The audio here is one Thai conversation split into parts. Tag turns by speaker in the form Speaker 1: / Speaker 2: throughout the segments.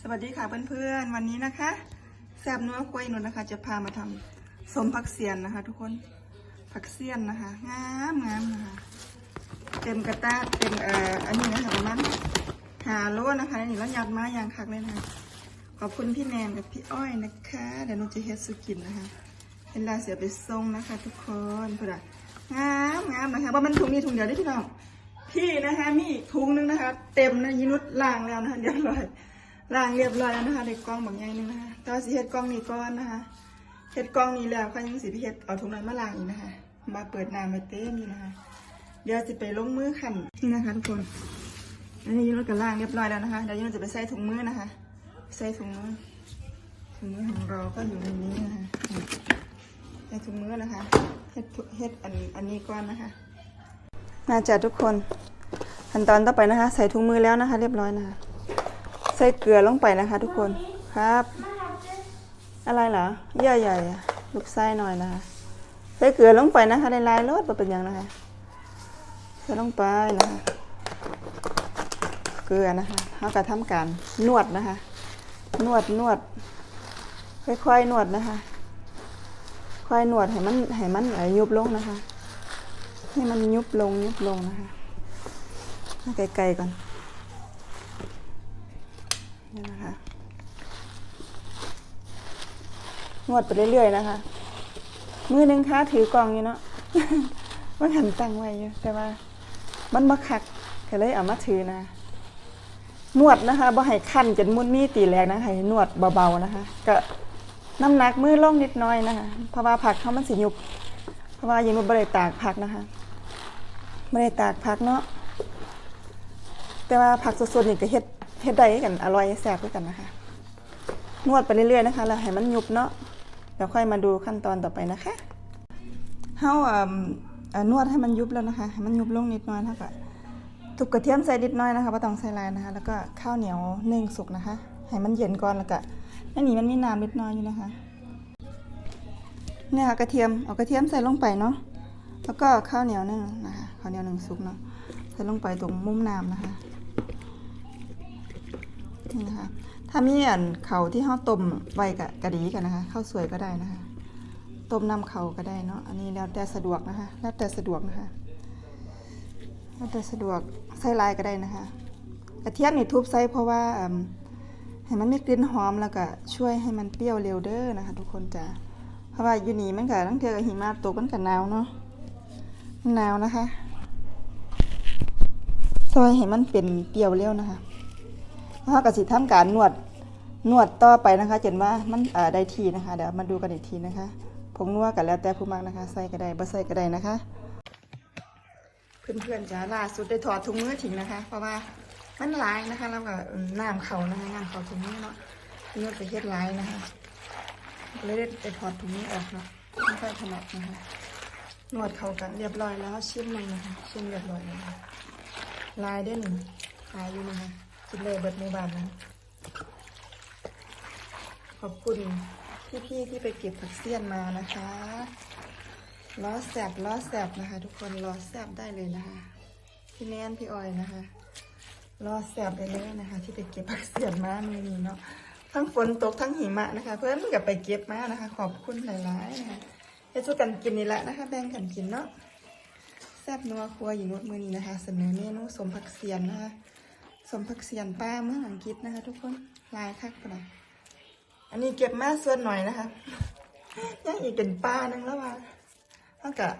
Speaker 1: สวัสดีค่ะเพื่อนๆ วันนี้นะคะแซบนัวกล้วยนนนะคะ จะพามาทำสมผักเสียนนะคะ ทุกคนผักเสียนนะคะงามงามนะคะเต็มกระตาเต็มเอ่ออันนี้นะคะประมาณหาโลนะคะนี่แล้วยัดมาอย่างคักเลยนะคะขอบคุณพี่แนนกับพี่อ้อยนะคะเดี๋ยวหนูจะเฮ็ดสุกินนะคะเห็นลาเสียไปส่งนะคะ ทุกคนเพื่อนงามงามนะคะว่ามันถุงนี้ถุงเดียวได้พี่น้องพี่นะคะมีถุงนึงนะคะ เต็มนะยินุดล่างแล้วนะคะเดี๋ยวลอย ล้างเรียบร้อยแล้วนะคะในกล่องบางอย่างหนึงนะคะตอนสิเฮ็ดกล่องนี้ก่อนนะคะเฮ็ดกล่องนี้แล้วค่อยยังสิไปเฮ็ดเอาถุงนั้นมาล้างอีกนะคะมาเปิดน้ำไปเต้นนี่นะคะเดี๋ยวจะไปลงมือขันนี่นะคะทุกคนอันนี้รถกับล้างเรียบร้อยแล้วนะคะเดี๋ยวยังจะไปใส่ถุงมือนะคะ ใส่ถุงมือถุงมือของเราก็อยู่ในนี้นะคะใส่ถุงมือนะคะเฮ็ดเฮ็ดอันอันนี้ก่อนนะคะมาจ้ะทุกคนขั้นตอนต่อไปนะคะ ใส่ถุงมือแล้วนะคะ เรียบร้อยนะคะ ใส่เกลือลงไปนะคะ ทุกคนครับ อะไรเหรอเยื่อใหญ่ลูกไส้หน่อยนะคะใส่เกลือลงไปนะคะในลายรสเป็นอย่างนะคะใส่ลงไปนะคะเกลือนะคะเขาก็ทำการนวดนะคะ นวดนวด ค่อยๆนวดนะคะ ค่อยนวดให้มันให้มันเอ่อยุบลงนะคะ ให้มันยุบลงยุบลงนะคะไกลๆก่อน นี่นะคะนวดไปเรื่อยๆนะคะ มือหนึ่งค้าถือกล่องอยู่เนาะมันหันตั้งไว้อยู่แต่ว่า มันมาคักก็เลยเอามาถือนะนวดนะคะบ่ให้คันจนมุนมีตีแรงนะคะให้นวดเบาๆนะคะ ก็น้ำหนักมือลงนิดน้อยนะคะเพราะว่าผักเขามันสิยุบเพราะว่ายังไม่ได้ตากผักนะคะไม่ได้ตากผักเนาะแต่ว่าผักสดๆนี่ก็เฮ็ด เฮ็ดได้กันอร่อยแซ่บด้วยกันนะคะ นวดไปเรื่อยๆนะคะ แล้วให้มันยุบเนาะเดี๋ยวค่อยมาดูขั้นตอนต่อไปนะคะเฮาอ่าอ่านวดให้มันยุบแล้วนะคะให้มันยุบลงนิดน้อยเท่ากับทุบกระเทียมใส่นิดน้อยนะคะบ่ต้องใส่ลายนะคะ แล้วก็ข้าวเหนียวนึ่งสุกนะคะ ให้มันเย็นก่อนแล้วก็อันนี้มันมีน้ำนิดน้อยอยู่นะคะ เนี่ยค่ะกระเทียมเอากระเทียมใส่ลงไปเนาะ แล้วก็ข้าวเหนียวนึ่งนะคะ ข้าวเหนียวนึ่งสุกเนาะ ใส่ลงไปตรงมุมน้ำนะคะ นี่นะคะ ถ้ามีอันเขาที่เขาต้มไว้กับกะดีกันนะคะข้าวสวยก็ได้นะคะ ต้มน้ำเขาก็ได้เนาะอันนี้แล้วแต่สะดวกนะคะ แล้วแต่สะดวกนะคะแล้วแต่สะดวกใส่ลายก็ได้นะคะกระเทียมนี่ทุบใส่เพราะว่าให้มันมีกลิ่นหอมแล้วก็ช่วยให้มันเปรี้ยวเร็วเด้อนะคะ ทุกคนจ้ะเพราะว่าอยู่นี่มันก็ตั้งเทือกับหิมะตกมันก็หนาวเนาะหนาวนะคะซอยให้มันเป็นเปรี้ยวเร็วนะคะ เขาก็สิทำการนวดนวดต่อไปนะคะจนว่ามันได้ทีนะคะ เดี๋ยวมาดูกันอีกทีนะคะผงนัวกันแล้วแต่ผู้มักนะคะ ใส่ก็ได้บ่ใส่ก็ได้นะคะ เพื่อนๆจ้าล่าสุดได้ถอดถุงมือทิ้งนะคะ เพราะว่ามันลายนะคะ แล้วก็น้ำเขานะคะน้ำเขาถุงมือเนาะนวดไปเฮ็ดลายนะคะเลยได้ไปถอดถุงมือออกเนาะไม่ค่อยถนัดนะคะนวดเขากันเรียบร้อยแล้วชิมมันนะคะชิมเรียบร้อยแล้วนะคะลายเด้หนึ่งลายอยู่นะคะ กินเลยเบิดในบ้านนะขอบคุณพี่ๆที่ไปเก็บผักเสี้ยนมานะคะล้อแสบล้อแสบนะคะ ทุกคนล้อแสบได้เลยนะคะ พี่แนนพี่ออยนะคะล้อแสบได้เลยนะคะ ที่ไปเก็บผักเสี้ยนมามือนี้เนาะทั้งฝนตกทั้งหิมะนะคะ เพื่อนกับไปเก็บมานะคะ ขอบคุณหลายๆนะคะให้ช่วยกันกินนี่แหละนะคะ แบ่งกันกินเนาะแซบนัวครัวหญิงนุชมือนี้นะคะ เสนอเมนูสมผักเสียนนะคะ สมผักเสียนป้าเมืองอังกฤษนะคะ ทุกคนลายคักปะนะอันนี้เก็บมาส่วนหน่อยนะคะยังอีกเป็นป้านึงแล้วว่าเท่ากับ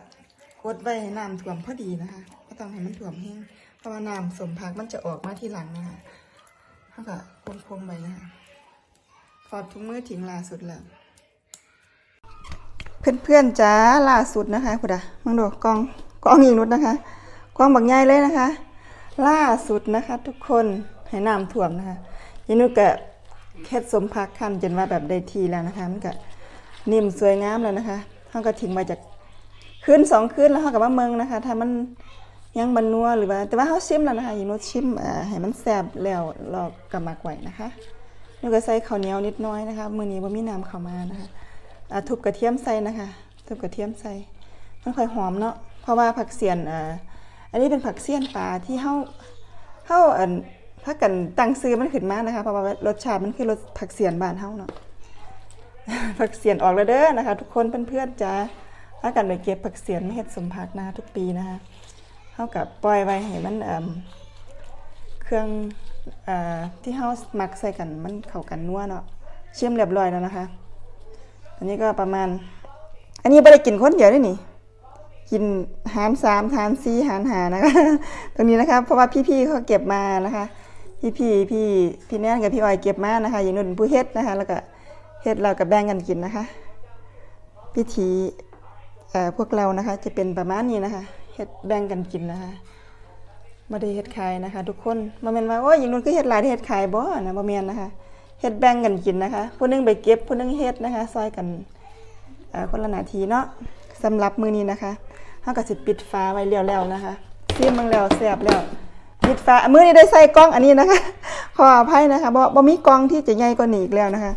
Speaker 1: กดไว้ให้น้ำท่วมพอดีนะคะก็ต้องให้มันท่วมแห้งเพราะว่าน้ำสมผักมันจะออกมาทีหลังนะคะเท่ากับคงๆไปนะคะถอดถุงมือทิ้งล่าสุดแล้วเพื่อนๆจ้าล่าสุดนะคะคุณอะมังดูกล้องกล้องยิงนุดนะคะกล้องบักใหญ่เลยนะคะ ล่าสุดนะคะ ทุกคนให้น้ำท่วมนะคะยินุกะแค่สมพักคันจนว่าแบบได้ทีแล้วนะคะมันก็นิ่มสวยงามแล้วนะคะเขาก็ทิ้งมาจากคืนสองคืนแล้วเขากับว่าเมืองนะคะ ถ้ามันยังบันนัวหรือว่าแต่ว่าเขาชิมแล้วนะคะยินุชิมเอ่อให้มันแซ่บแล้วเรากำมากไว้นะคะนุก็ใส่ข้าวเหนียวนิดน้อยนะคะมือนี้ว่ามีน้ำเข้ามานะคะทุบกระเทียมใส่นะคะทุบกระเทียมใส่มันค่อยหอมเนาะเพราะว่าผักเสียนอ่า อันนี้เป็นผักเสี้ยนปลาที่เฮาเฮาอันถ้ากันตั้งซื้อมันขึ้นมานะคะเพราะว่ารสชาติมันคือรสผักเสียนบ้านเฮาเนาะผักเสียนออกแล้วเด้อนะคะ ทุกคนเพื่อนๆจ้าถ้ากันไปเก็บผักเสียนมาเฮ็ดสมผักนะคะทุกปีนะคะเฮากับปล่อยไว้ให้มันเอ่มเครื่องเอ่อที่เฮาหมักใส่กันมันเข้ากันนัวเนาะเชื่อมเรียบร้อยแล้วนะคะ อันนี้ก็ประมาณ อันนี้ไม่ได้กินคนเดียวด้วยนี่ กินหารสามหารสี่หารหานะคะ ตรงนี้นะคะ เพราะว่าพี่ๆเขาเก็บมานะคะ พี่พี่พี่พี่แนนกับพี่ออยเก็บมานะคะ อย่างนู้นผู้เฮ็ดนะคะ แล้วก็เฮ็ดเรากับแบ่งกันกินนะคะ พิธีเอ่อพวกเรานะคะ จะเป็นประมาณนี้นะคะเฮ็ดแบ่งกันกินนะคะม่ได้เฮ็ดขายนะคะ ทุกคนมาเมนว่าโอ้ยอย่างนู้นก็เฮ็ดหลายเฮ็ดขายบ่นะบ่แม่นนะคะเฮ็ดแบ่งกันกินนะคะผู้นึงไปเก็บผู้นึงเฮ็ดนะคะซอยกันเอ่อคนละนาทีเนาะสำหรับมือนี้นะคะ เฮาก็สิปิดฝาไว้แล้วๆนะคะซิมเบิ่งแล้วแซ่บแล้วปิดฝามือนี้ได้ใส่กล้องอันนี้นะคะ ขออภัยนะคะบ่บ่มีกล้องที่จะใหญ่กว่านี้อีกแล้วนะคะ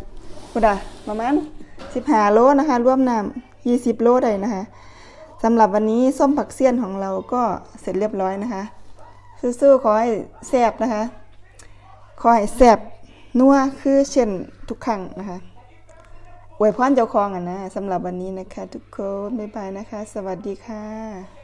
Speaker 1: พุดาประมาณ15โลนะคะ รวมน้ำ20โลได้นะคะสำหรับวันนี้ส้มผักเสี้ยนของเราก็เสร็จเรียบร้อยนะคะสู้ๆขอให้แซ่บนะคะ ขอให้แซ่บนัวคือเช่นทุกครั้งนะคะ วยพรเจ้าของอะนะสำหรับวันนี้นะคะ ทุกคน บ๊ายบายนะคะ สวัสดีค่ะ